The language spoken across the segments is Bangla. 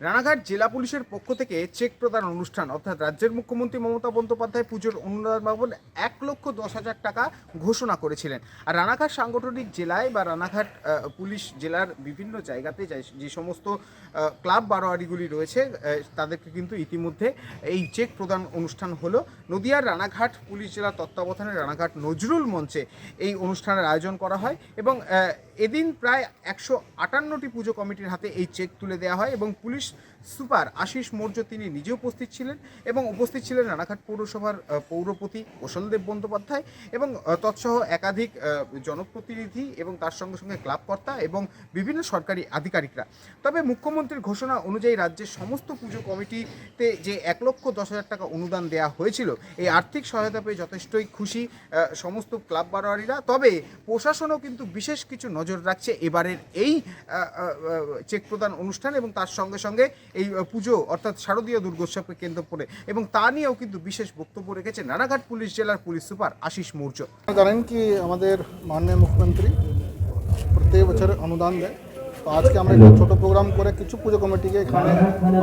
রানাঘাট জেলা পুলিশের পক্ষ থেকে চেক প্রদান অনুষ্ঠান, অর্থাৎ রাজ্যের মুখ্যমন্ত্রী মমতা বন্দ্যোপাধ্যায় পুজোর অনুদান বাবদ এক লক্ষ দশ হাজার টাকা ঘোষণা করেছিলেন। আর রানাঘাট সাংগঠনিক জেলায় বা রানাঘাট পুলিশ জেলার বিভিন্ন জায়গাতে যে- সমস্ত ক্লাব বারোয়ারিগুলি রয়েছে তাদেরকে কিন্তু ইতিমধ্যে এই চেক প্রদান অনুষ্ঠান হলো। নদিয়ার রানাঘাট পুলিশ জেলার তত্ত্বাবধানে রানাঘাট নজরুল মঞ্চে এই অনুষ্ঠানের আয়োজন করা হয় এবং এদিন প্রায় একশো আটান্নটি পুজো কমিটির হাতে এই চেক তুলে দেওয়া হয় এবং পুলিশ সুপার আশিস মৌর্য তিনি নিজে উপস্থিত ছিলেন এবং উপস্থিত ছিলেন রানাঘাট পৌরসভার পৌরপতি কৌশলদেব বন্দ্যোপাধ্যায় এবং তৎসহ একাধিক জনপ্রতিনিধি এবং তার সঙ্গে সঙ্গে ক্লাবকর্তা এবং বিভিন্ন সরকারি আধিকারিকরা। তবে মুখ্যমন্ত্রীর ঘোষণা অনুযায়ী রাজ্যের সমস্ত পুজো কমিটিতে যে এক লক্ষ দশ হাজার টাকা অনুদান দেওয়া হয়েছিল, এই আর্থিক সহায়তা পেয়ে যথেষ্টই খুশি সমস্ত ক্লাব বারোয়ারিরা। তবে প্রশাসনও কিন্তু বিশেষ কিছু নজর রাখছে এবারের এই চেক প্রদান অনুষ্ঠান এবং তার সঙ্গে সঙ্গে এই পুজো অর্থাৎ শারদীয় দুর্গোৎসবকে কেন্দ্র করে। এবং তা নিয়েও কিন্তু বিশেষ বক্তব্য রেখেছেন রানাঘাট পুলিশ জেলার পুলিশ সুপার আশিস মৌর্য। জানেন কি আমাদের মাননীয় মুখ্যমন্ত্রী প্রত্যেক বছর অনুদান দেয়। তো আজকে আমরা একটা ছোটো প্রোগ্রাম করে কিছু পুজো কমিটিকে এখানে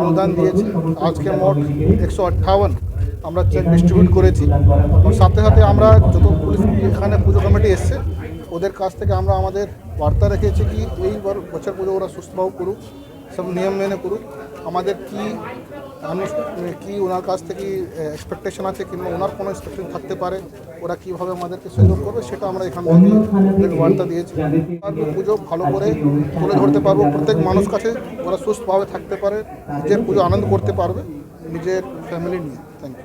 অনুদান দিয়েছি। আজকে মোট একশো আট্ঠাবন আমরা চেক ডিস্ট্রিবিউট করেছি। এবং সাথে সাথে আমরা যত পুলিশ এখানে পুজো কমিটি এসছে ওদের কাছ থেকে আমরা আমাদের বার্তা রেখেছি কি এই বার- বছর পুজো ওরা সুস্থভাবে করুক সব নিয়ম মেনে করুক। আমাদের কি আনুষ- কি ওনার কাছ থেকে এক্সপেকটেশন আছে কিংবা ওনার কোনো এক্সপেকটেশন থাকতে পারে ওরা কীভাবে আমাদেরকে সহযোগ করবে সেটা আমরা এখান থেকে ওদের বার্তা দিয়েছি। আর পুজো ভালো করে তুলে ধরতে পারব প্রত্যেক মানুষ কাছে ওরা সুস্থভাবে থাকতে পারে নিজের পুজো আনন্দ করতে পারবে নিজের ফ্যামিলি নিয়ে।